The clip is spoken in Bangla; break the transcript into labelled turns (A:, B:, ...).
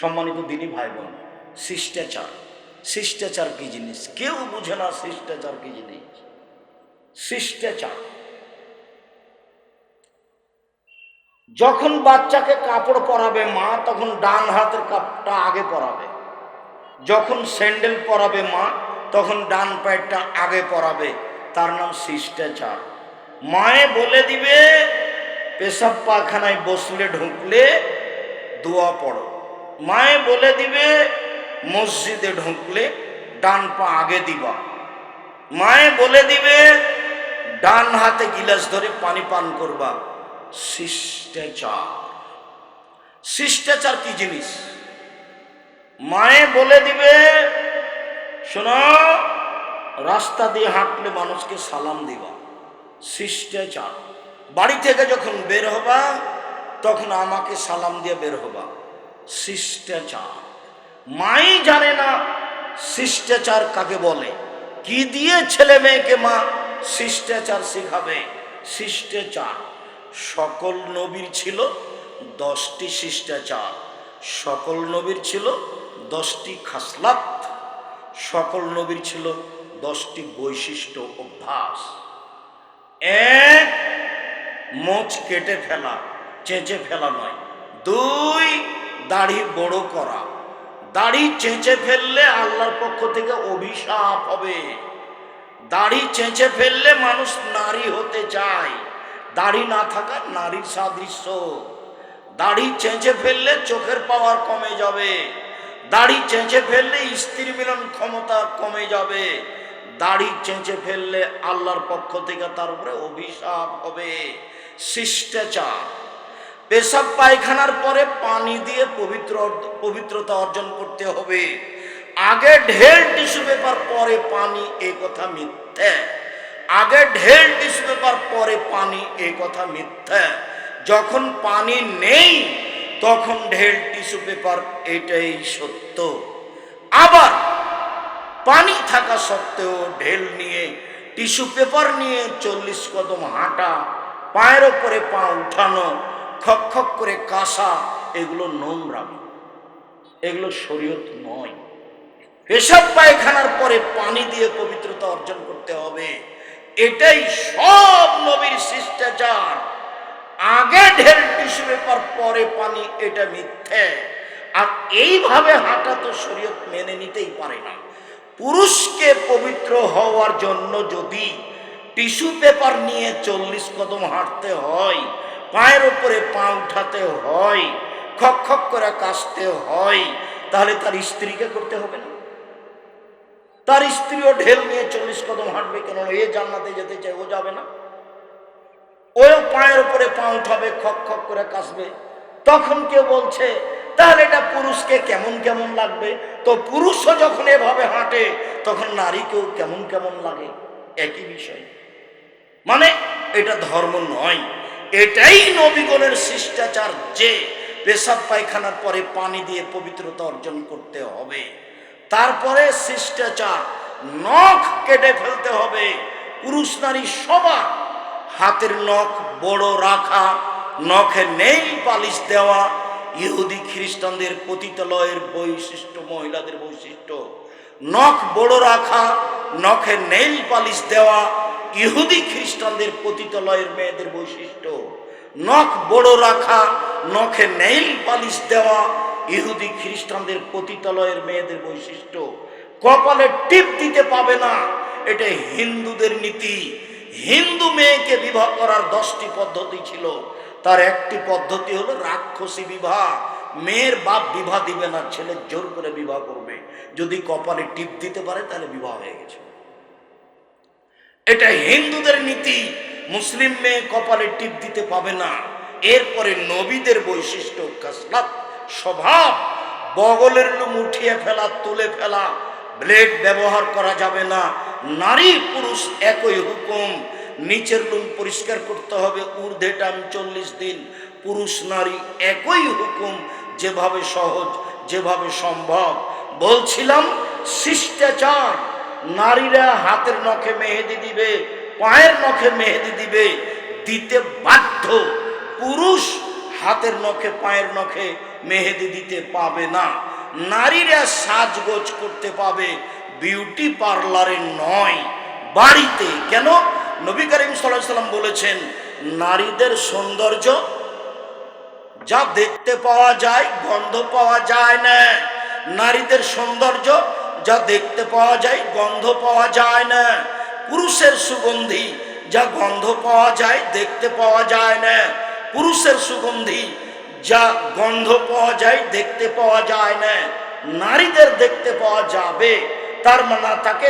A: সম্মানিত দিনই ভাই বোন শিষ্টাচার। শিষ্টাচার কি জিনিস? কেউ বুঝে না শিষ্টাচার কি জিনিস? শিষ্টাচার। যখন বাচ্চাকে কাপড় পরাবে মা, তখন ডান হাতের কাপটা আগে পরাবে। যখন স্যান্ডেল পরাবে মা, তখন ডান পায়েরটা আগে পরাবে। তার নাম শিষ্টাচার। মায়ে বলে দিবে, পেশাব পায়খানায় বসলে ঢুকলে দোয়া পড়ো। মায়ে বলে দিবে, মসজিদে ঢুকলে ডান পা আগে দিবা। মায়ে বলে দিবে, ডান হাতে গিলাস ধরে পানি পান করবা। শিষ্টাচার। শিষ্টাচার কি জিনিস? মায়ে বলে দিবে, শোনো, রাস্তা দিয়ে হাঁটলে মানুষকে সালাম দিবা। শিষ্টাচার। বাড়ি থেকে যখন বের হবা, তখন আমাকে সালাম দিয়ে বের হবা। শিষ্টাচার। মাই জানে না শিষ্টাচার কাকে বলে। কি দিয়ে ছেলে মেয়েকে মা শিষ্টাচার শিখাবে? শিষ্টাচার। সকল নবীর ছিল দশটি শিষ্টাচার। সকল নবীর ছিল দশটি খাসলাত। সকল নবীর ছিল দশটি বৈশিষ্ট্য অভ্যাস। এক, মোচ কেটে ফেলা, চেঁচে ফেলা নয়। দুই দাড়ি বড় করা। দাড়ি চেঁচে ফেললে আল্লাহর পক্ষ থেকে অভিশাপ হবে। দাড়ি চেঁচে ফেললে মানুষ নারী হতে চায়। দাড়ি না থাকা নারীর সাদৃশ্য। দাড়ি চেঁচে ফেললে চোখের পাওয়ার কমে যাবে। দাড়ি চেঁচে ফেললে স্ত্রী মিলন ক্ষমতা কমে যাবে। দাড়ি চেঁচে ফেললে আল্লাহর পক্ষ থেকে তার উপরে অভিশাপ হবে। শিষ্টাচার। পেশাব পায়খানার পরে পানি দিয়ে পবিত্র পবিত্রতা অর্জন করতে হবে। আগে ঢের টিস্যু পেপার পরে পানি এই কথা মিথ্যে। আগে ঢের টিস্যু পেপার পরে পানি এই কথা মিথ্যে। যখন পানি নেই, তখন ঢের টিস্যু পেপার এটাই সত্য। আবার পানি থাকা সত্ত্বেও ঢেল নিয়ে, টিস্যু পেপার নিয়ে চল্লিশ কদম হাঁটা, পায়ের ওপরে পা উঠানো খক খক করে কাঁসা, এগুলো নোংরামি। এগুলো শরীয়ত নয়। পেশাব পায়খানার পরে পানি দিয়ে পবিত্রতা অর্জন করতে হবে। এটাই সব নবীর শিষ্টাচার। আগে ঢের টিস্যু পেপার, পরে পানি, এটা মিথ্যে। আর এইভাবে হাঁটা তো শরীয়ত মেনে নিতেই পারে না। পুরুষকে পবিত্র হওয়ার জন্য যদি টিস্যু পেপার নিয়ে চল্লিশ কদম হাঁটতে হয় পায়ের উপরে পা উঠাতে হয়, খক খক করে কাশতে হয়, তাহলে তার স্ত্রীকে করতে হবে না। তার স্ত্রীও ঢেল নিয়ে চল্লিশ কদম হাঁটবে কেন? এ জান্নাতে যেতে চায়, ও যাবে না। ওও পায়ের উপরে পা উঠাবে, খক খক করে কাশবে তখন কেউ বলছে, তাহলে এটা পুরুষকে কেমন কেমন লাগবে? তো পুরুষও যখন এভাবে হাঁটে, তখন নারীকেও কেমন কেমন লাগে? একই বিষয়। মানে এটা ধর্ম নয়। এটাই নবীগণের শিষ্টাচার যে পেশাব পায়খানার পরে পানি দিয়ে পবিত্রতা অর্জন করতে হবে। তারপরে শিষ্টাচার, নখ কেটে ফেলতে হবে। পুরুষ নারী সবার হাতের নখ বড় রাখা, নখে নেই পালিশ দেওয়া। ইহুদি খ্রিস্টানদের পতিতালয়ের বৈশিষ্ট্য, মহিলাদের বৈশিষ্ট্য, নখ বড় রাখা, নখে নেইল পালিশ দেওয়া। ইহুদি খ্রিস্টানদের পতিতালয়ের মেয়েদের বৈশিষ্ট্য। নখ বড় রাখা, নখে নেইল পালিশ দেওয়া ইহুদি খ্রিস্টানদের পতিতালয়ের মেয়েদের বৈশিষ্ট্য। কপালে টিপ দিতে পাবে না, এটা হিন্দুদের নীতি। হিন্দু মেয়েকে বিবাহ করার দশটি পদ্ধতি ছিল। তার একটি পদ্ধতি হলো রাক্ষসী বিবাহ। মেয়ের বাপ বিবাহ দিবে না, ছেলে জোর করে বিবাহ করবে। যদি কপালে টিপ দিতে পারে, তাহলে বিবাহ হয়ে গেছে। এটা হিন্দুদের নীতি। মুসলিম মেয়ে কপালে টিপ দিতে পাবে না। এরপরে নবীদের বৈশিষ্ট্য কাসলাত স্বভাব। বগলের লোম উঠিয়ে ফেলা, তুলে ফেলা। ব্লেড ব্যবহার করা যাবে না। নারী পুরুষ একই হুকুম। নিচের লুম পরিষ্কার করতে হবে। ঊর্ধ্বে টান চল্লিশ দিন। পুরুষ নারী একই হুকুম। যেভাবে সহজ, যেভাবে সম্ভব। বলছিলাম শিষ্টাচার। নারীরা হাতের নখে মেহেদি দিবে, পায়ের নখে মেহেদি দিবে, দিতে বাধ্য। পুরুষ হাতের নখে, পায়ের নখে মেহেদি দিতে পাবে না। নারীরা সাজগোজ করতে পাবে, বিউটি পার্লারে নয়, বাড়িতে। কেন? নবী করিম সাল্লাম বলেছেন, নারীদের সৌন্দর্য যা দেখতে পাওয়া যায়, গন্ধ পাওয়া যায় না। নারীদের সৌন্দর্য যা দেখতে পাওয়া যায়, গন্ধ পাওয়া যায় না। পুরুষের সুগন্ধি যা গন্ধ পাওয়া যায়, দেখতে পাওয়া যায় না। পুরুষের সুগন্ধি যা গন্ধ পাওয়া যায়, দেখতে পাওয়া যায় না। নারীদের দেখতে পাওয়া যাবে, তার মানে তাকে